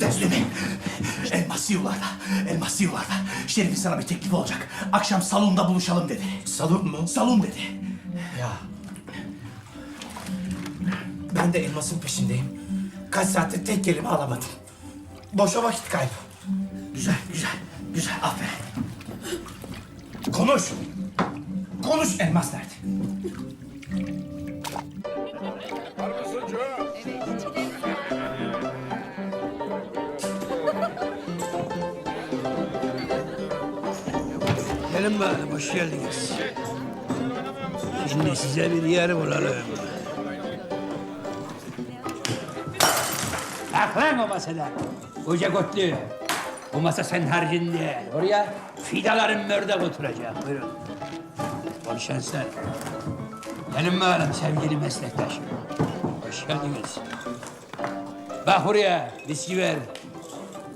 Deslemi. Elmas yuvarda. Elmas yuvarda. Şerif'in sana bir teklifi olacak. Akşam salonda buluşalım dedi. Salon mu? Salon dedi. Ya. Ben de elmasın peşindeyim. Kaç saattir tek kelime alamadım. Boşa vakit kaybı. Güzel, güzel, güzel. Aferin. Konuş. Konuş elmas nerede? Gelin bakalım, hoş geldiniz. Şimdi size bir yer bulalım. Bak lan o masada. Koca kotlu. O masa sen haricinde. Oraya fidaların mörde oturacak. Buyurun. Bol şanslar. Gelin bakalım sevgili meslektaşım. Hoş geldiniz. Bak buraya, viski ver.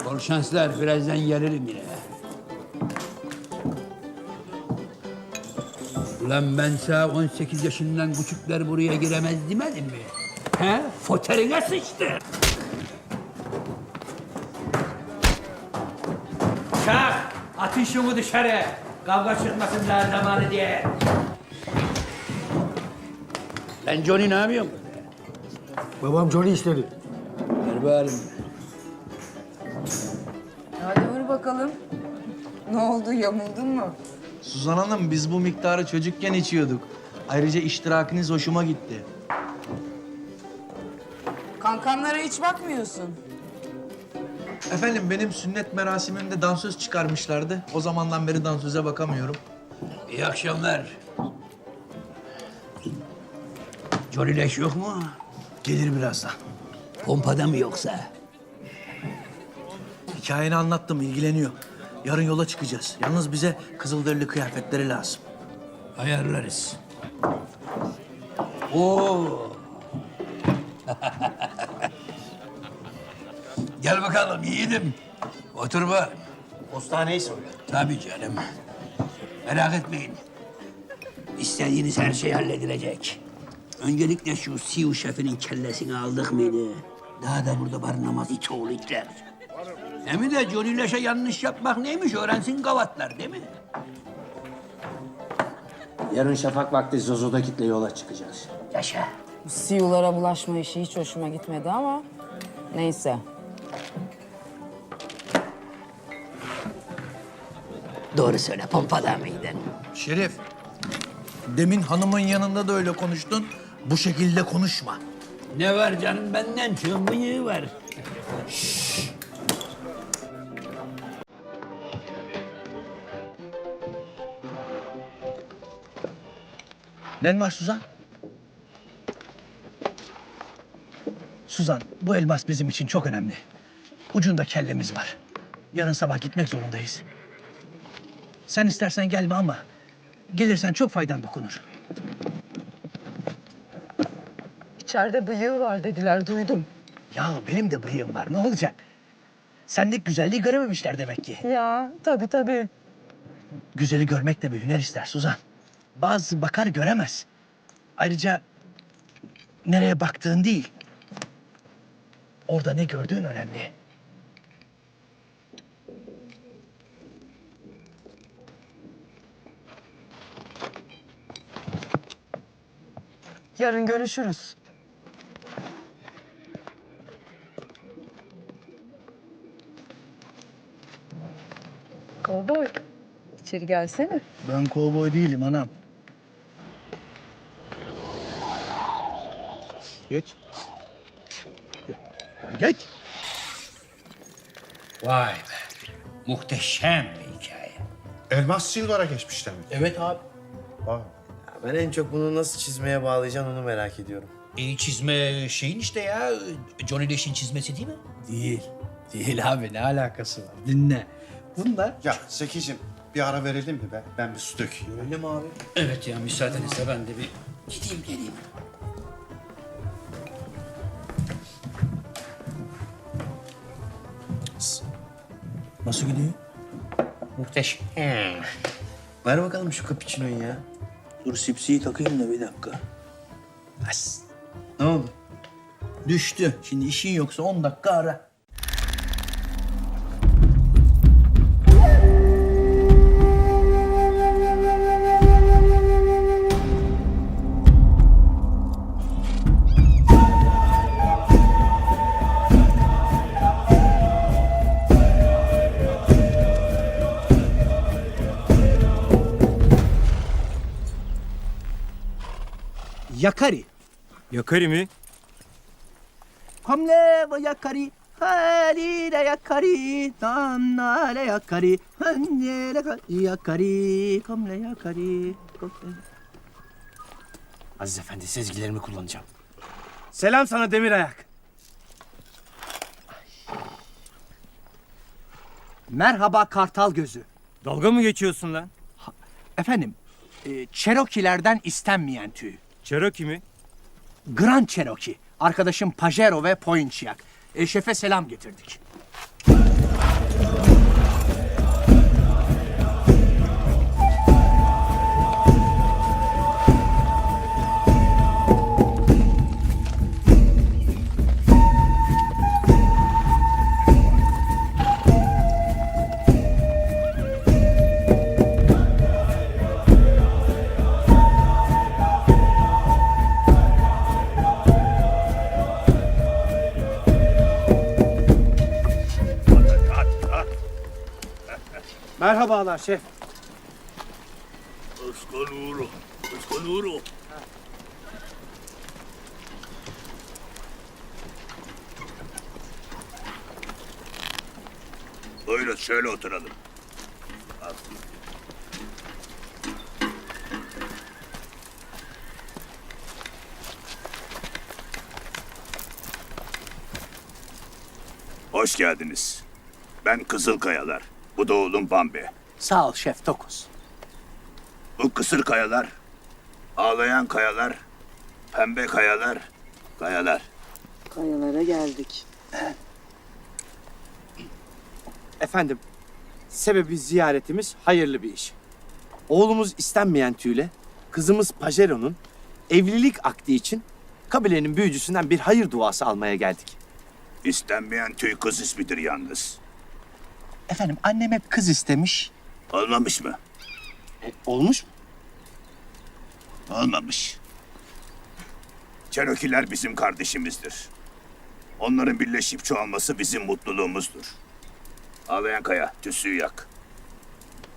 Bol şanslar, birazdan gelirim yine. Ulan ben sana 18 yaşından küçükler buraya giremez demedim mi? He? Foterine sıçtı. Şah! Atın şunu dışarı. Kavga çıkmasın daha zamanı diye. Lan Johnny ne yapıyorsun? Babam Johnny istedi. Ver bakalım. Hadi vur bakalım. Ne oldu, yamuldun mu? Suzan Hanım biz bu miktarı çocukken içiyorduk. Ayrıca iştirakiniz hoşuma gitti. Kankanlara hiç bakmıyorsun. Efendim benim sünnet merasimimde dansöz çıkarmışlardı. O zamandan beri dansöze bakamıyorum. İyi akşamlar. Johnny leş yok mu? Gelir birazdan. Pompada mı yoksa? Hikayeni anlattım, ilgileniyor. Yarın yola çıkacağız. Yalnız bize kızılderili kıyafetleri lazım. Ayarlarız. Oo. Gel bakalım yiğidim. Otur bak. Postaneyi soruyor. Tabii canım. Merak etmeyin. İstediğiniz her şey halledilecek. Öncelikle şu Siu şefinin kellesini aldık mıydı? Daha da burada barınamaz it oğlu itler. Hem de Johnny Leş'e yanlış yapmak neymiş öğrensin gavatlar değil mi? Yarın şafak vakti Zozo'da kitle yola çıkacağız. Yaşa. Bu siyulara bulaşma işi hiç hoşuma gitmedi ama neyse. Doğru söyle pompada mıydın? Şerif, demin hanımın yanında da öyle konuştun. Bu şekilde konuşma. Ne var canım benden çok bıyığı var. Nen var Suzan? Suzan, bu elmas bizim için çok önemli. Ucunda kellemiz var. Yarın sabah gitmek zorundayız. Sen istersen gelme ama gelirsen çok faydan dokunur. İçeride bıyığı var dediler, duydum. Ya benim de bıyığım var. Ne olacak? Sendeki güzelliği görememişler demek ki. Ya tabii tabii. Güzeli görmek de bir hüner ister Suzan. Bazı bakar göremez. Ayrıca nereye baktığın değil. Orada ne gördüğün önemli. Yarın görüşürüz. Kovboy, içeri gelsene. Ben kovboy değilim anam. Geç. Geç. Vay be. Muhteşem bir hikaye. Elmas Silvar'a geçmiş demek. Evet abi. Vay. Ben en çok bunu nasıl çizmeye bağlayacaksın onu merak ediyorum. E, çizme şeyin işte ya. Johnny Leş'in çizmesi değil mi? Değil. Değil abi ne alakası var? Dinle. Bunlar Ya Zeki'cim bir ara verelim mi be? Ben bir su dökeyim. Öyle mi abi? Evet ya müsaadenizle ben de bir gideyim geleyim. Nasıl gidiyor? Muhteşem. Ver bakalım şu cappuccino'yu ya. Dur sipsiyi takayım da bir dakika. Ne oldu? Düştü. Şimdi işin yoksa 10 dakika ara. Yakari. Yakari mi? Hamle ve yakari. Halile yakari. Nannale yakari. Hannele yakari. Hamle yakari. Aziz Efendi sezgilerimi kullanacağım. Selam sana demir ayak. Merhaba kartal gözü. Dalga mı geçiyorsun lan? Efendim, e, Cherokee'lerden istenmeyen tüy. Cherokee mi? Grand Cherokee. Arkadaşım Pajero ve Pontiac. E, şefe selam getirdik. Merhabalar şef. Buyurun şöyle oturalım. Hoş geldiniz. Ben Kızılkayalar. Bu da oğlum Bambi. Sağ ol şef Dokuz. Bu kısır kayalar, ağlayan kayalar, pembe kayalar, kayalar. Kayalara geldik. Efendim, sebebi ziyaretimiz hayırlı bir iş. Oğlumuz istenmeyen tüyle, kızımız Pajero'nun evlilik akdi için kabilenin büyücüsünden bir hayır duası almaya geldik. İstenmeyen tüy kız ismidir yalnız. Efendim annem hep kız istemiş. Olmamış mı? Olmuş mu? Olmamış. Çerokiler bizim kardeşimizdir. Onların birleşip çoğalması bizim mutluluğumuzdur. Ağlayan kaya, tüsüyü yak.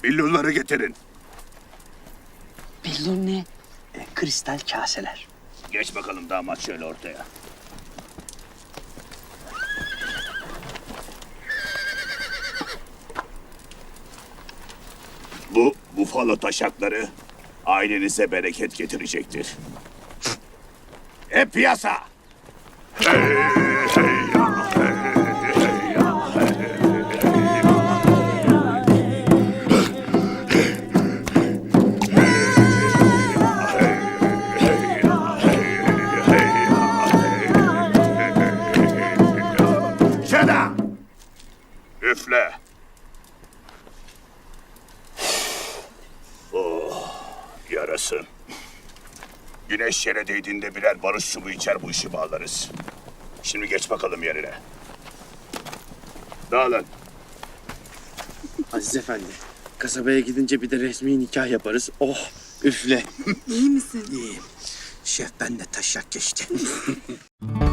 Billurları getirin. Billur ne? E, kristal kaseler. Geç bakalım damat şöyle ortaya. Bu bufalo taşakları ailenize bereket getirecektir. Hep piyasa! Şena! Yarasın. Güneş yere değdiğinde birer barış sumu içer bu işi bağlarız. Şimdi geç bakalım yerine. Dağılın. Aziz Efendi, kasabaya gidince bir de resmi nikah yaparız. Oh, üfle. Şef ben de taşak geçti.